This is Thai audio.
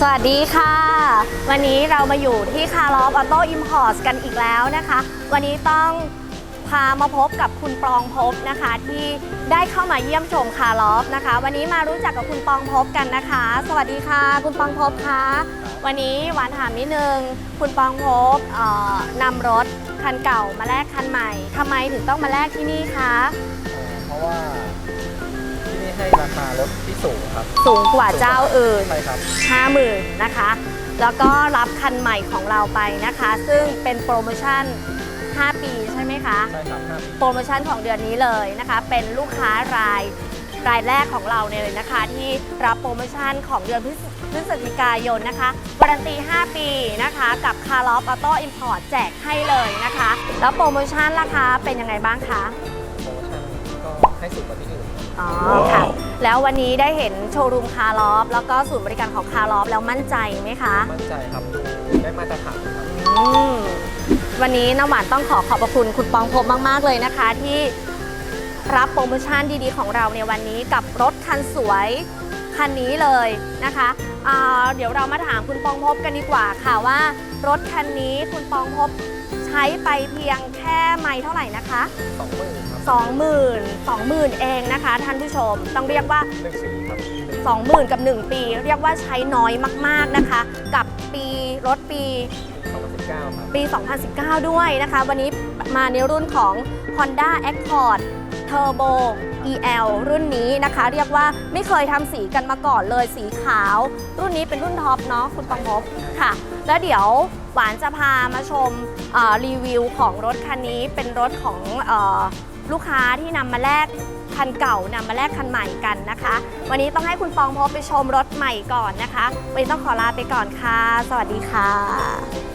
สวัสดีค่ะ วันนี้เรามาอยู่ที่คาร์ลอฟออโต้อิมพอร์ตกันอีกแล้วนะคะ วันนี้ต้องพามาพบกับคุณปองภพนะคะ ที่ได้เข้ามาเยี่ยมชมคาร์ลอฟนะคะ วันนี้มารู้จักกับคุณปองภพกันนะคะ สวัสดีค่ะ คุณปองภพคะวันนี้หวานถามนิดนึงคุณปองพเอ่อนำรถคันเก่ามาแลกคันใหม่ทำไมถึงต้องมาแลกที่นี่คะ สูงครับสูงกว่าเจ้าอื่นใช่ครับ50,000นะคะ แล้วก็รับคันใหม่ของเราไปนะคะ ซึ่งเป็นโปรโมชั่น 5 ปีใช่ไหมคะ ใช่ครับห้าปีโปรโมชั่นของเดือนนี้เลยนะคะ เป็นลูกค้ารายรายแรกของเราเนี่ยเลยนะคะ ที่รับโปรโมชั่นของเดือนพฤศพฤศจิกายนนะคะการันตี 5 ปีนะคะ กับคาร์ลอฟออโต้อิมพอร์ตแจกให้เลยนะคะ แล้วโปรโมชั่นราคาเป็นยังไงบ้างคะ โปรโมชั่นก็ให้สูงกว่าที่อื่น อ๋อค่ะ แล้ววันนี้ได้เห็นโชว์รูมคาร์ลอฟแล้วก็ศูนย์บริการของคาร์ลอฟแล้วมั่นใจไหมคะมั่นใจครับได้มาตรฐานครับอืมวันนี้น้ำหวานต้องขอขอบพระคุณคุณปองพบมาก ๆ เลยนะคะ ที่รับโปรโมชั่นดีๆ ของเราในวันนี้กับรถคันสวย คันนี้เลยนะคะอ่าเดี๋ยวเรามาถามคุณปองพบกันดีกว่าค่ะว่า รถคันนี้คุณปองพบใช้ไปเพียงแค่ไม่เท่าไหร่นะคะสองหมื่นครับ20,000 20,000เองนะคะ ท่านผู้ชมต้องเรียกว่าหนึ่งปีครับ20,000กับ 1 ปี เรียกว่าใช้น้อยมากๆนะคะ กับปีรถปีสองพันสิบเก้าครับปี 2019 ด้วยนะคะ วันนี้มาในรุ่นของ Honda Accord Turbo EL รุ่นนี้นะคะ เรียกว่าไม่เคยทำสีกันมาก่อนเลยสีขาว รุ่นนี้เป็นรุ่นท็อปเนาะคุณปองพบค่ะ แล้วเดี๋ยวหวานจะพามาชมรีวิวของรถคันนี้เป็นรถของออลูกค้าที่นำมาแลกคันเก่านำมาแลกคันใหม่กันนะคะ วันนี้ต้องให้คุณปองพบไปชมรถใหม่ก่อนนะคะ วันนี้ต้องขอลาไปก่อนค่ะ สวัสดีค่ะ